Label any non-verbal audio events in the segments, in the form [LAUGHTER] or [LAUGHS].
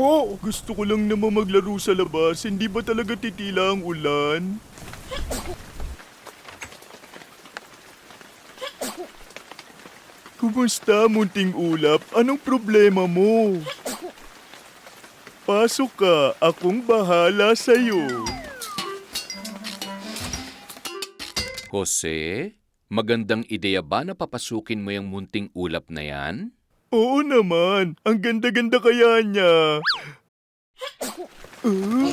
Nako, gusto ko lang naman maglaro sa labas. Hindi ba talaga titila ang ulan? Kumusta, munting ulap? Anong problema mo? Pasok ka, akong bahala sa'yo. Jose, magandang ideya ba na papasukin mo yung munting ulap na yan? Oo naman, ang ganda-ganda kaya niya. Uh,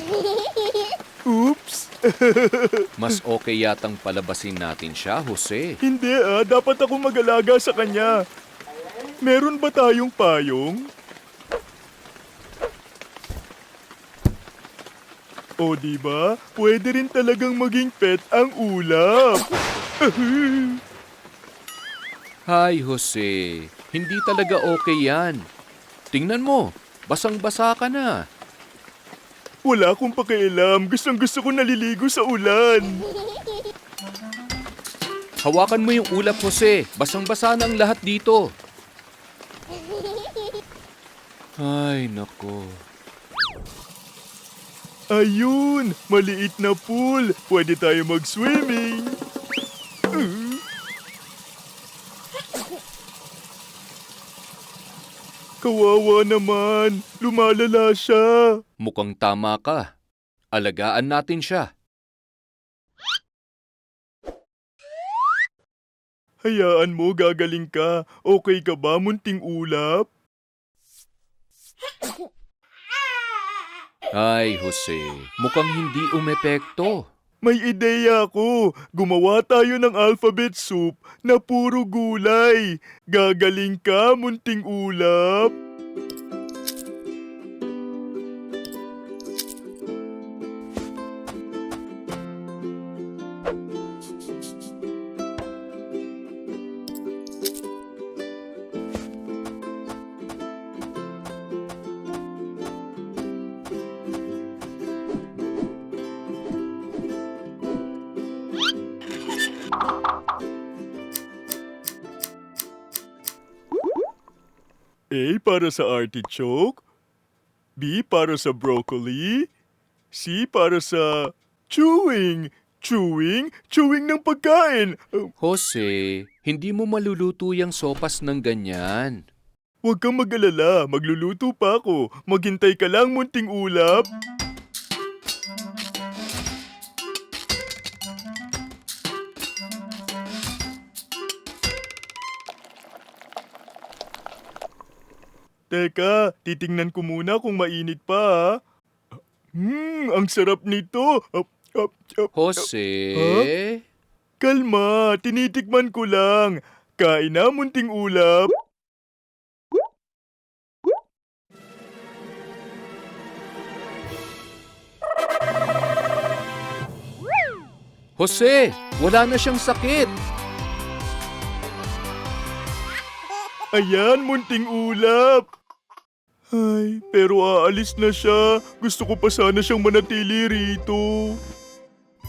[LAUGHS] oops, [LAUGHS] Mas okay yatang palabasin natin siya, Jose. hindi ah, dapat ako mag-alaga sa kanya. Meron ba tayong payong? O di ba? Pwede rin talagang maging pet ang ulap. Hay, Jose. Hindi talaga okay yan. Tingnan mo, basang-basa ka na. Wala akong pakialam. Gustong gusto ko naliligo sa ulan. Hawakan mo yung ulap, Jose. Basang-basa na ang lahat dito. Ay, nako. Ayun, maliit na pool. Pwede tayo mag-swimming. Kawawa naman. Lumalala siya. Mukhang tama ka. Alagaan natin siya. Hayaan mo, gagaling ka. Okay ka ba, munting ulap? Ay, Jose. Mukhang hindi umepekto. May ideya ako. Gumawa tayo ng alphabet soup na puro gulay. Gagaling ka, munting ulap. A para sa artichoke. B para sa broccoli. C para sa chewing. Chewing? Chewing ng pagkain. Uh, Jose, hindi mo maluluto yung sopas ng ganyan. Huwag kang mag-alala. Magluluto pa ako. Maghintay ka lang, munting ulap. Teka, titingnan ko muna kung mainit pa ha. Hmm, ang sarap nito. Up, up, up, Jose? Kalma, tinitikman ko lang. Kain na, munting ulap. Jose, wala na siyang sakit. Ayan, munting ulap. Ay, pero aalis na siya. Gusto ko pa sana siyang manatili rito.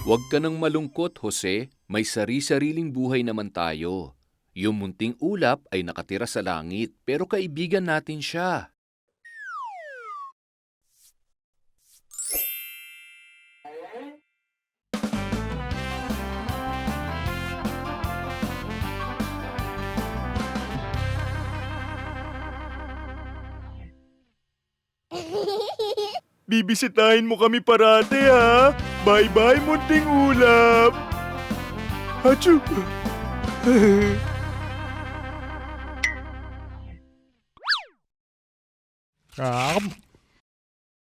Huwag ka nang malungkot, Jose. May sari-sariling buhay naman tayo. Yung munting ulap ay nakatira sa langit, pero kaibigan natin siya. [LAUGHS] Bibisitahin mo kami parate ha. Bye-bye, munting ulap. Achoo! Um, [LAUGHS]